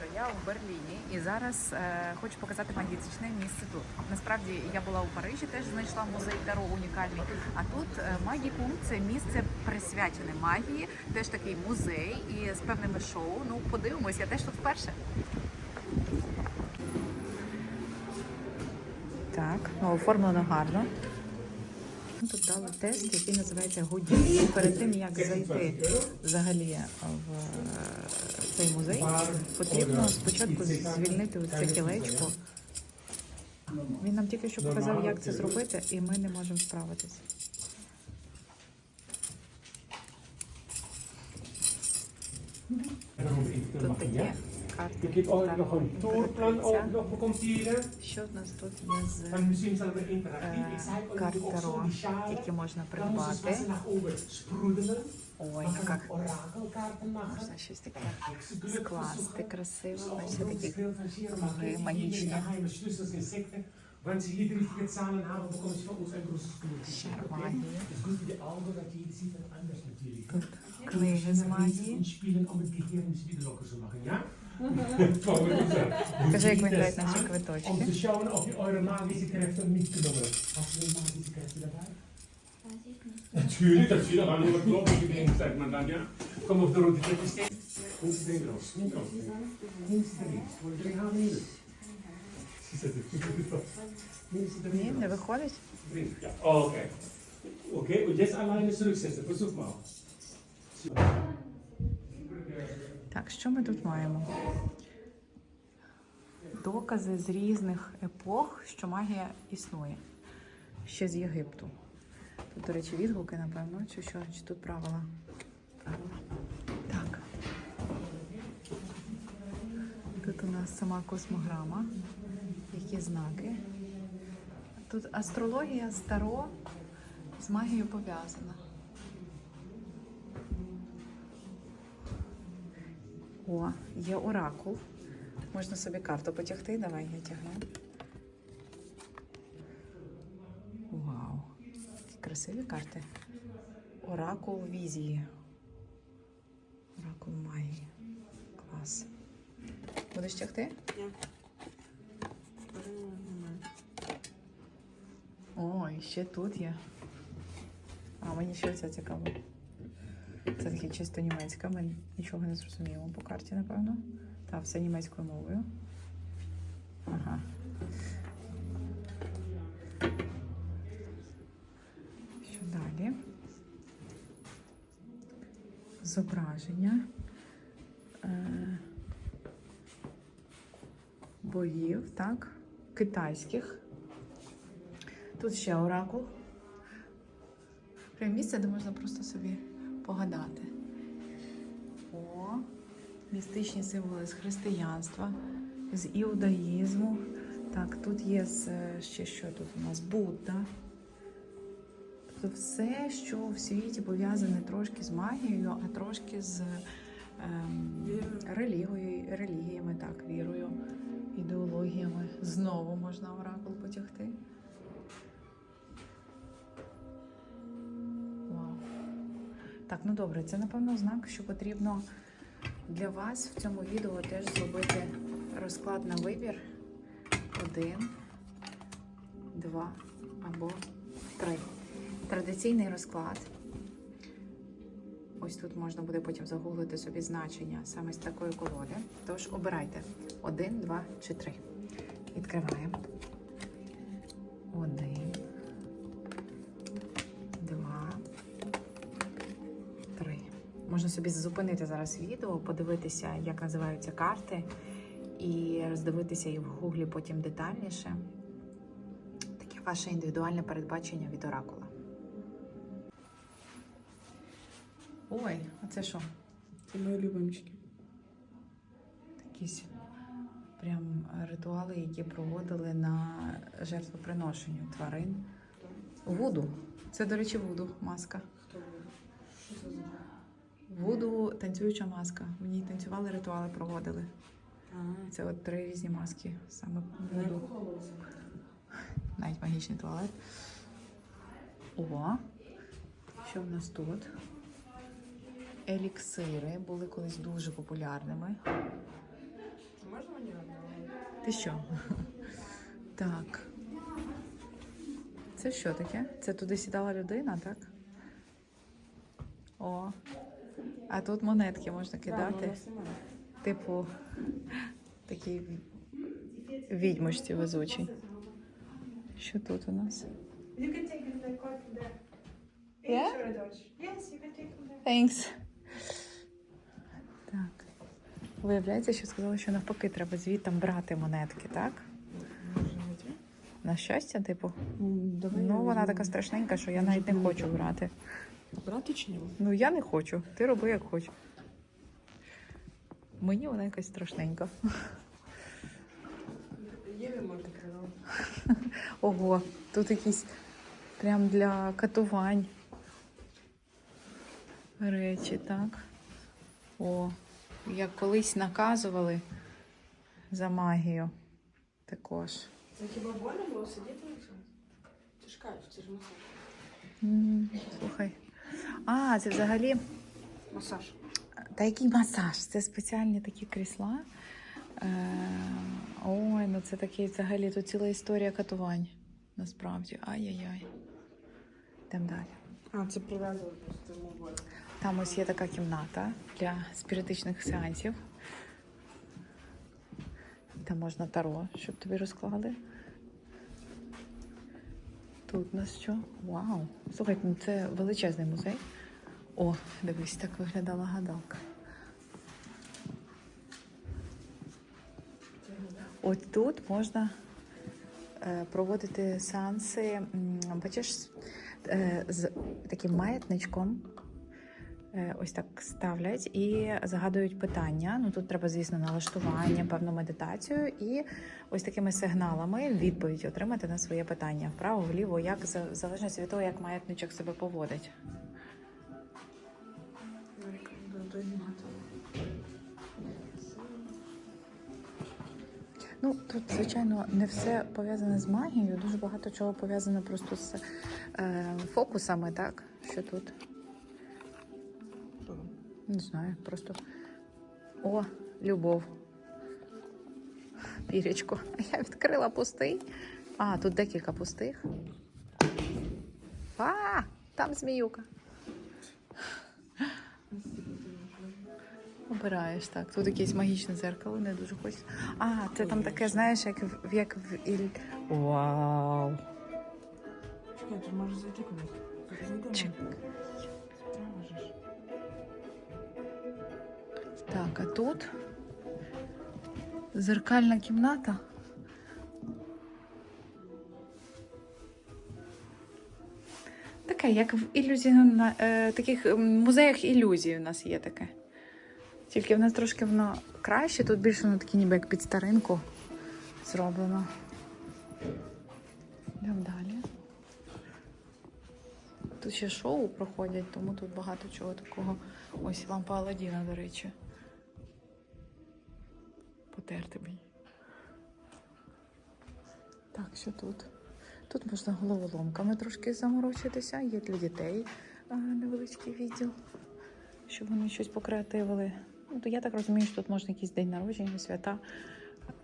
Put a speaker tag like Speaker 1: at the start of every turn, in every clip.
Speaker 1: що я у Берліні і зараз е, хочу показати магічне місце тут. Насправді я була у Парижі, теж знайшла музей Таро унікальний. А тут е, Магікум це місце присвячене магії, теж такий музей і з певними шоу. Ну подивимось, я теж тут вперше. Так, ну оформлено гарно. Ну, Тут дали тест, який називається Годіні. Перед тим як зайти взагалі в е, цей музей, потрібно спочатку звільнити це кілечко. Він нам тільки що показав, як це зробити, і ми не можемо справитися. Тут такі карти.
Speaker 2: Je kunt ook
Speaker 1: Так,
Speaker 2: nog een tourplan
Speaker 1: інтерпретація.
Speaker 2: ook nog becommenteren.
Speaker 1: Що в нас тут є з
Speaker 2: En misschien zal het interactief. Ik zei
Speaker 1: е,
Speaker 2: al
Speaker 1: карт
Speaker 2: natuurlijk ook
Speaker 1: Таро,
Speaker 2: zo die schalen.
Speaker 1: які можна
Speaker 2: Dan moesten ze
Speaker 1: придбати.
Speaker 2: naar oben sprudelen.
Speaker 1: Ой,
Speaker 2: Dan gaan
Speaker 1: як
Speaker 2: we orakelkaarten maken.
Speaker 1: можна щось таке
Speaker 2: Heksengeluk
Speaker 1: скласти
Speaker 2: verzoeken.
Speaker 1: красиво.
Speaker 2: Zoals
Speaker 1: Ось
Speaker 2: we
Speaker 1: такі
Speaker 2: ons veel versieren, maar
Speaker 1: krugen,
Speaker 2: geef
Speaker 1: magischen.
Speaker 2: ihnen geheime Schlüssels, Insekten. Wenn sie hier die richtigen Zahlen haben, bekommen sie von uns ein großes Glück.
Speaker 1: Schermagie.
Speaker 2: Das ist gut für die Augen, weil jeder sieht das anders natürlich.
Speaker 1: тут книги з магії.
Speaker 2: Und spielen, um das Gehirn ein bisschen wieder locker zu machen, ja? Wollen wir uns
Speaker 1: Кажи, як
Speaker 2: Wie
Speaker 1: виглядають
Speaker 2: das
Speaker 1: наші
Speaker 2: an, um
Speaker 1: квиточки.
Speaker 2: zu schauen, ob ihr eure magische Kräfte mitgenommen habt. Hast du magische Kräfte dabei?
Speaker 3: Weiß ich nicht.
Speaker 2: Natürlich, dat zie je aan hoe het klopt. Die dingen zegt man dan, ja. Kom op de rode trip steen. Hoe is het ding erop? Niet erop. Links de links. Voor de drie gaan we niet. Links de
Speaker 1: Ні, не
Speaker 2: links.
Speaker 1: виходить.
Speaker 2: Links, ja. Oh, Oké. Oké, und jetzt alleine zurücksetzen. Versuch mal.
Speaker 1: Так, що ми тут маємо? Докази з різних епох, що магія існує. Ще з Єгипту. Тут, до речі, відгуки, напевно, чи що, чи тут правила. Так. Тут у нас сама космограма, які знаки. Тут астрологія старо з магією пов'язана. О, є оракул. Можна собі карту потягти. Давай я тягну. Вау. Які красиві карти. Оракул візії. Оракул магії. Клас. Будеш тягти? О, і ще тут є. А мені ще це цікаво. Це таке чисто німецька, ми нічого не зрозуміємо по карті, напевно. Так, все німецькою мовою. Ага. Що далі? Зображення е, боїв, так, китайських. Тут ще оракул. Прям місце, де можна просто собі погадати. О, містичні символи з християнства, з іудаїзму. Так, тут є е, ще що тут у нас? Будда. Тобто все, що в світі пов'язане трошки з магією, а трошки з ем, релігією, релігіями, так, вірою, ідеологіями. Знову можна оракул потягти. Так, ну добре, це напевно знак, що потрібно для вас в цьому відео теж зробити розклад на вибір. Один, два або три. Традиційний розклад. Ось тут можна буде потім загуглити собі значення саме з такої колоди. Тож обирайте один, два чи три. Відкриваємо. Один. Можна собі зупинити зараз відео, подивитися, як називаються карти, і роздивитися їх в гуглі потім детальніше. Таке ваше індивідуальне передбачення від оракула. Ой, а це що?
Speaker 4: Це мої любимчики.
Speaker 1: Якісь прям ритуали, які проводили на жертвоприношенню тварин. Вуду. Це, до речі, вуду маска.
Speaker 4: Хто буде? Що це за?
Speaker 1: Вуду танцююча маска. В ній танцювали, ритуали проводили.
Speaker 4: А,
Speaker 1: Це от три різні маски. Саме вуду. Навіть магічний туалет. О, що в нас тут? Еліксири були колись дуже популярними. Можна мені Ти що? Так. Це що таке? Це туди сідала людина, так? О. А тут монетки можна кидати. Типу, такий відьмочці везучий. Що тут у нас?
Speaker 3: You can take the card there.
Speaker 1: Yeah?
Speaker 3: Yes, you can take there.
Speaker 1: Thanks. Так. Виявляється, що сказали, що навпаки треба звідти брати монетки, так? На щастя, типу. Ну, вона така страшненька, що я навіть не хочу брати.
Speaker 4: Брати чи ні?
Speaker 1: Ну, я не хочу. Ти роби як хочеш. Мені вона якась страшненька.
Speaker 4: Єві можна казати.
Speaker 1: Ого, тут якісь прям для катувань. Речі, так. О, як колись наказували за магію. Також.
Speaker 4: Це хіба больно було сидіти на цьому? Це ж кайф, це ж масаж.
Speaker 1: Слухай. А, це взагалі.
Speaker 4: Масаж.
Speaker 1: Та який масаж? Це спеціальні такі крісла. Е, ой, ну це такий взагалі тут ціла історія катувань. Насправді. Ай-яй-яй. Йдемо далі.
Speaker 4: А, це прив'язували просто мовою.
Speaker 1: Там ось є така кімната для спіритичних сеансів. Там можна таро, щоб тобі розклали. Тут у нас що? Вау! Слухайте, ну це величезний музей. О, дивись, так виглядала гадалка. От тут можна е, проводити сеанси, бачиш, е, з таким маятничком. Е, Ось так ставлять і загадують питання. Ну тут треба, звісно, налаштування, певну медитацію, і ось такими сигналами відповідь отримати на своє питання вправо, вліво, як в залежності від того, як маятничок себе поводить. Ну тут, звичайно, не все пов'язане з магією. Дуже багато чого пов'язане просто з е, фокусами, так що тут не знаю, просто о, любов. Пірічко. Я відкрила пустий. А, тут декілька пустих. А, там зміюка. Обираєш так. Тут якесь магічне зеркало, не дуже хочеться. А, це там таке, знаєш, як в як в Іль. Вау!
Speaker 4: Чекай, ти можеш зайти кудись. Зайди.
Speaker 1: Так, а тут зеркальна кімната. Таке, як в ілюзіона... е, таких музеях ілюзій у нас є таке. Тільки в нас трошки воно краще, тут більше воно таке ніби як під старинку зроблено. Йдемо далі. Тут ще шоу проходять, тому тут багато чого такого. Ось лампа Аладдіна, до речі. Що тут? Тут можна головоломками трошки заморочитися. Є для дітей невеличкий відділ, щоб вони щось покреативили. Ну, то я так розумію, що тут можна якийсь день народження, свята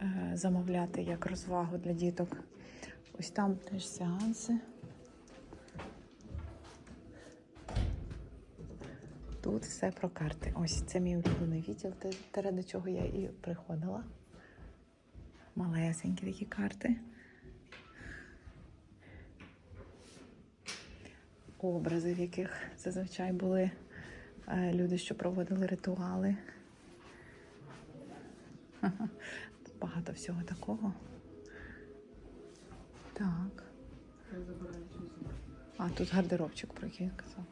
Speaker 1: е, замовляти як розвагу для діток. Ось там теж сеанси. Тут все про карти. Ось це мій улюблений відділ, те, ради чого я і приходила. Малесенькі такі карти. Образи, в яких зазвичай були е, люди, що проводили ритуали. Тут багато всього такого. Так. А, тут гардеробчик, про який я казав.